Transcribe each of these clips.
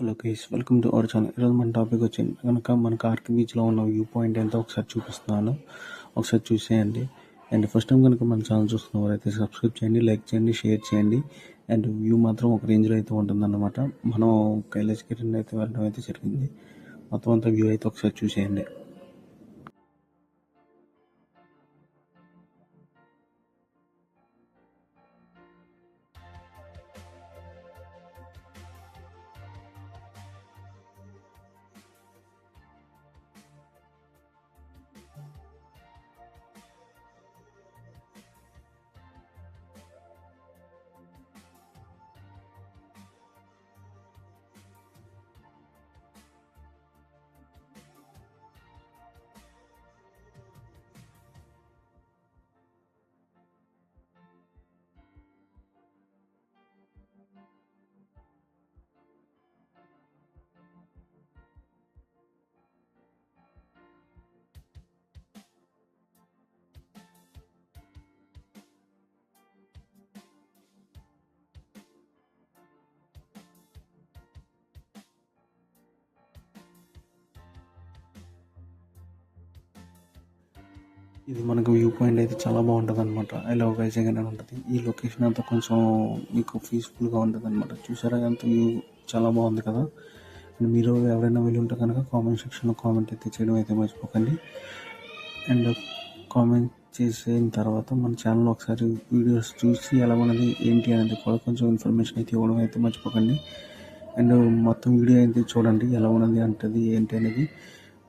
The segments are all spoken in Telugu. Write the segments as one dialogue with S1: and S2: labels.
S1: Guys welcome to our channel ఈరోజు మన టాపిక్ వచ్చింది కనుక మనకు ఆర్కి బీచ్లో ఉన్న వ్యూ పాయింట్ ఎంతో ఒకసారి చూపిస్తున్నాను. ఒకసారి చూసేయండి. అండ్ ఫస్ట్ టైం కనుక మన ఛానల్ చూస్తున్నవారు అయితే సబ్స్క్రైబ్ చేయండి లైక్ చేయండి షేర్ చేయండి. అండ్ వ్యూ మాత్రం ఒక రేంజ్లో అయితే ఉంటుందన్నమాట. మనం కైలాస్ కిరణ్ అయితే వెళ్ళడం అయితే జరిగింది. మొత్తం అంతా వ్యూ అయితే ఒకసారి చూసేయండి. ఇది మనకు వ్యూ పాయింట్ అయితే చాలా బాగుంటుంది అనమాట ఐ లవ్ వైజాగ్ అని ఉంటుంది. ఈ లొకేషన్ అంతా కొంచెం మీకు పీస్ఫుల్గా ఉంటుంది అనమాట చూసారా అంత వ్యూ చాలా బాగుంది కదా. అండ్ మీరు ఎవరైనా వెళ్ళి ఉంటే కనుక కామెంట్ సెక్షన్లో కామెంట్ అయితే చేయడం అయితే మర్చిపోకండి. అండ్ కామెంట్ చేసిన తర్వాత మన ఛానల్ ఒకసారి వీడియోస్ చూసి ఎలా ఉన్నది ఏంటి అనేది కూడా కొంచెం ఇన్ఫర్మేషన్ అయితే ఇవ్వడం అయితే మర్చిపోకండి. అండ్ మొత్తం వీడియో అయితే చూడండి ఎలా ఉన్నది అంటది ఏంటి అనేది.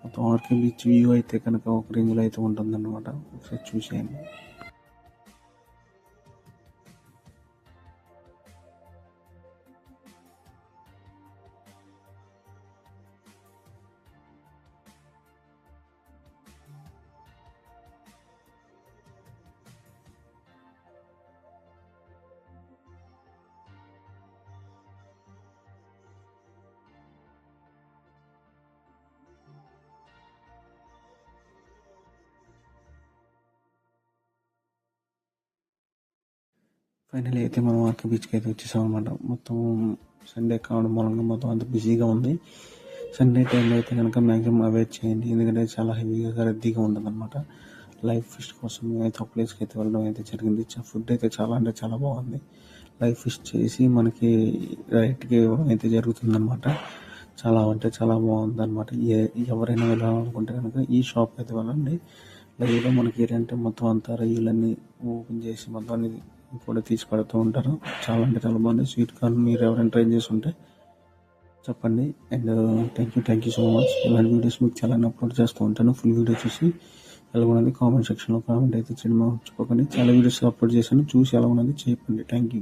S1: మొత్తం ఆర్కే బీచ్ వ్యూ అయితే కనుక ఒక రేంజ్లో అయితే ఉంటుందన్నమాట. ఒకసారి చూసేయండి. ఫైనల్ అయితే మనం ఆర్కే బీచ్కి అయితే వచ్చేసాం అనమాట మొత్తం సండే కావడం మూలంగా మొత్తం అంత బిజీగా ఉంది. సండే టైంలో అయితే కనుక మ్యాక్సిమం అవాయిడ్ చేయండి. ఎందుకంటే చాలా హెవీగా రద్దీగా ఉంటుంది అనమాట లైఫ్ ఫిష్ కోసం అయితే ఒక ప్లేస్కి అయితే వెళ్ళడం అయితే జరిగింది. ఫుడ్ అయితే చాలా అంటే చాలా బాగుంది. లైఫ్ ఫిష్ చేసి మనకి రైట్కి ఇవ్వడం అయితే జరుగుతుందన్నమాట. చాలా అంటే చాలా బాగుంది అనమాట ఎవరైనా వెళ్ళాలనుకుంటే కనుక ఈ షాప్ అయితే వెళ్ళండి. లైవ్లో మనకి ఏంటంటే మొత్తం అంతా రొయ్యలన్నీ ఓపెన్ చేసి మొత్తం అన్ని కూడా తీసి పెడుతూ ఉంటారు. చాలా అంటే చాలా బాగుంది. స్వీట్ కార్న్ మీరు ఎవరైనా ట్రై చేసి ఉంటే చెప్పండి. And thank you thank you so much ఇలాంటి వీడియోస్ మీకు చాలా అప్లోడ్ చేస్తూ ఉంటాను. ఫుల్ వీడియో చూసి ఎలా ఉన్నది కామెంట్ సెక్షన్లో కామెంట్ అయితే చేయడం మర్చిపోకండి చాలా వీడియోస్ అప్లోడ్ చేశాను. చూసి ఎలా ఉన్నది చెప్పండి. Thank you